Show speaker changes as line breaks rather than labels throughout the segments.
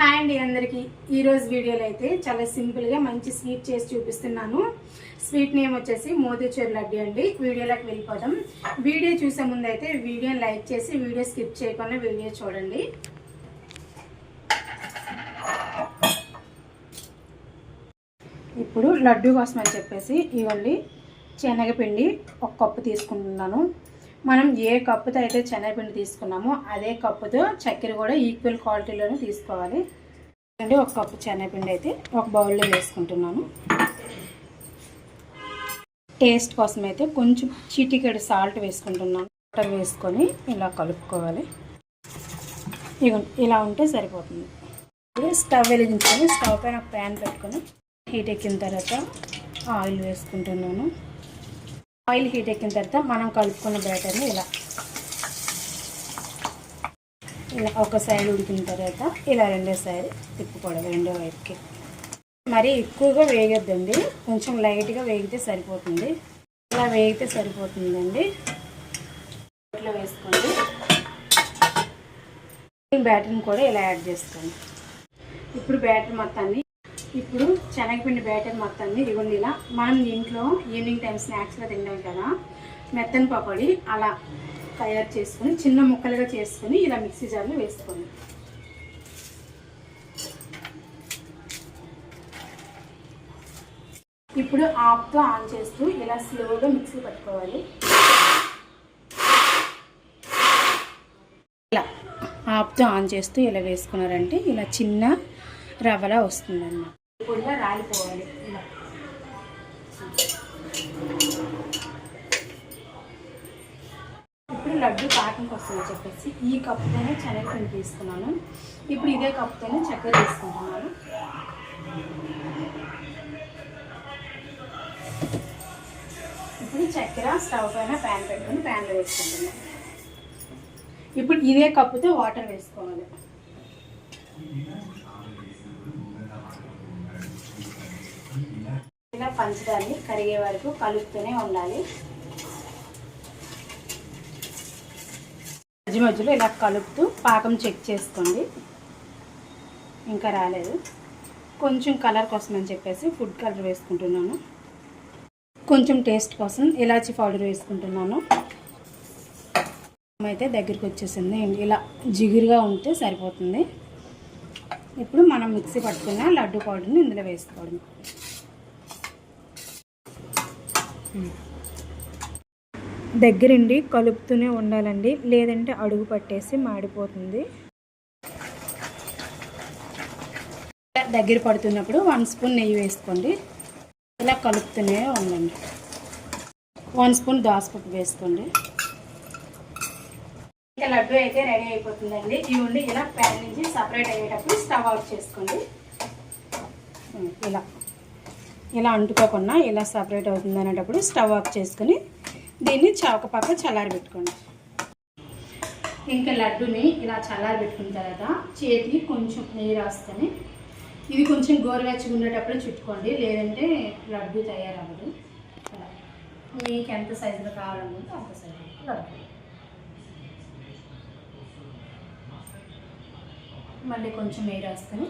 Hi అండి అందరికీ. ఈరోజు వీడియోలో అయితే చాలా సింపుల్గా మంచి స్వీట్ చేసి చూపిస్తున్నాను. స్వీట్ నేమ్ వచ్చేసి మోతీచూర్ లడ్డు అండి. వీడియోలోకి వెళ్ళిపోదాం. వీడియో చూసే ముందు అయితే వీడియోని లైక్ చేసి వీడియో స్కిప్ చేయకుండా వీడియో చూడండి. ఇప్పుడు లడ్డు కోసం అని చెప్పేసి ఇవ్వండి. శనగపిండి ఒక కప్పు తీసుకుంటున్నాను. మనం ఏ కప్పుతో అయితే శనగపిండి తీసుకున్నామో అదే కప్పుతో చక్కెర కూడా ఈక్వల్ క్వాలిటీలోనే తీసుకోవాలి. అండి ఒక కప్పు శనగపిండి అయితే ఒక బౌల్లో వేసుకుంటున్నాను. టేస్ట్ కోసం అయితే కొంచెం చిటికెడు సాల్ట్ వేసుకుంటున్నాను. వాటర్ వేసుకొని ఇలా కలుపుకోవాలి. ఇగ ఇలా ఉంటే సరిపోతుంది. ఇప్పుడు స్టవ్ వెలిగించుకొని స్టవ్ పైన ప్యాన్ పెట్టుకొని హీట్ ఎక్కిన తర్వాత ఆయిల్ వేసుకుంటున్నాను. ఆయిల్ హీట్ ఎక్కిన తర్వాత మనం కలుపుకున్న బ్యాటర్ని ఇలా. ఇలా ఒక సైడ్ ఉడికిన తర్వాత ఇలా రెండో సైడ్ తిప్పుకోవడం రెండో వైపుకి. మరి ఎక్కువగా వేగొద్దండి కొంచెం లైట్గా వేగితే సరిపోతుంది. ఇలా వేగితే సరిపోతుందండి. ఇట్లా వేసుకోండి. బ్యాటర్ని కూడా ఇలా యాడ్ చేసుకోండి. ఇప్పుడు బ్యాటర్ మొత్తాన్ని ఇప్పుడు శనగపిండి బ్యాటర్ మొత్తాన్ని ఇదిగోండి ఇలా. మనం ఇంట్లో ఈవినింగ్ టైం స్నాక్స్గా తింటాం కదా మెత్తని పకోడి అలా తయారు చేసుకొని చిన్న ముక్కలుగా చేసుకొని ఇలా మిక్సీ జార్లో వేసుకోండి. ఇప్పుడు ఆఫ్తో ఆన్ చేస్తూ ఇలా స్లోగా మిక్సీ పట్టుకోవాలి. ఇలా ఆఫ్తో ఆన్ చేస్తూ ఇలా వేసుకున్నారంటే ఇలా చిన్న రవ్వలా వస్తుందన్నమాట. పొడిగా రాలిపోవాలి. ఇలా. ఇప్పుడు లడ్డు పాకంకి వస్తుంది చెప్పేసి. ఈ కప్పుతోనే శనగపిండి తీసుకున్నాను. ఇప్పుడు ఇదే కప్పుతోనే చక్కెర తీసుకుంటున్నాను. ఇప్పుడు చక్కెర స్టవ్ పైన ప్యాన్ పెట్టుకుని ప్యాన్లో వేసుకుంటున్నాను. ఇప్పుడు ఇదే కప్పుతో వాటర్ వేసుకోవాలి. ఇలా పంచదారని కరిగే వరకు కలుపుతూనే ఉండాలి. మధ్య మధ్యలో ఇలా కలుపుతూ పాకం చెక్ చేసుకోండి. ఇంకా రాలేదు. కొంచెం కలర్ కోసం అని చెప్పేసి ఫుడ్ కలర్ వేసుకుంటున్నాను. కొంచెం టేస్ట్ కోసం ఇలాచీ పౌడర్ వేసుకుంటున్నాను. అయితే దగ్గరికి వచ్చేసింది. ఇలా జిగురుగా ఉంటే సరిపోతుంది. ఇప్పుడు మనం మిక్సీ పట్టుకున్న లడ్డు పౌడర్ని ఇందులో వేసుకోవడం. దగ్గరుండి కలుపుతూనే ఉండాలండి. లేదంటే అడుగు పట్టేసి మాడిపోతుంది. దగ్గర పడుతున్నప్పుడు వన్ స్పూన్ నెయ్యి వేసుకోండి. ఇలా కలుపుతూనే ఉండండి. వన్ స్పూన్ దాసపప్పు వేసుకోండి. ఇంకా లడ్డు అయితే రెడీ అయిపోతుందండి. ఇవి ఇలా ప్యాన్ నుంచి సపరేట్ అయ్యేటప్పుడు స్టవ్ ఆఫ్ చేసుకోండి. ఇలా. ఇలా అంటుకోకుండా ఇలా సపరేట్ అవుతుంది అనేటప్పుడు స్టవ్ ఆఫ్ చేసుకుని దీన్ని చౌక పక్క చల్లారి పెట్టుకోండి ఇంకా లడ్డుని ఇలా చల్లారి పెట్టుకున్న తర్వాత చేతికి కొంచెం నెయ్యి రాసుకొని ఇది కొంచెం గోరువెచ్చగా ఉండేటప్పుడు చుట్టుకోండి లేదంటే లడ్డు తయారవ్వదు. మీకు ఎంత సైజులో కావాలనుకుంటే అంత సైజు లడ్డు. మళ్ళీ కొంచెం నెయ్యి రాసుకొని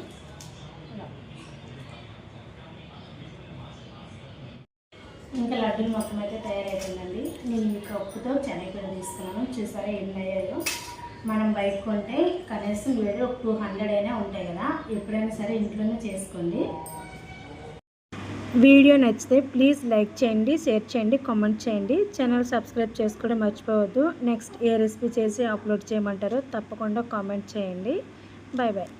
ఇంకా లడ్డూలు మొత్తం అయితే తయారైపోయిందండి. నేను ఈ కప్పుతో శనగపిండి తీసుకున్నాను. చూసారా ఎన్ని అయ్యాయో? మనం బయట కొంటే కనీసం వేరే ఒక టూ హండ్రెడ్ అయినా ఉంటాయి కదా. ఎప్పుడైనా సరే ఇంట్లోనే చేసుకోండి.
వీడియో నచ్చితే ప్లీజ్ లైక్ చేయండి షేర్ చేయండి కామెంట్ చేయండి. ఛానల్ సబ్స్క్రైబ్ చేసుకోవడం మర్చిపోవద్దు. నెక్స్ట్ ఏ రెసిపీ చేసి అప్లోడ్ చేయమంటారో తప్పకుండా కామెంట్ చేయండి. Bye bye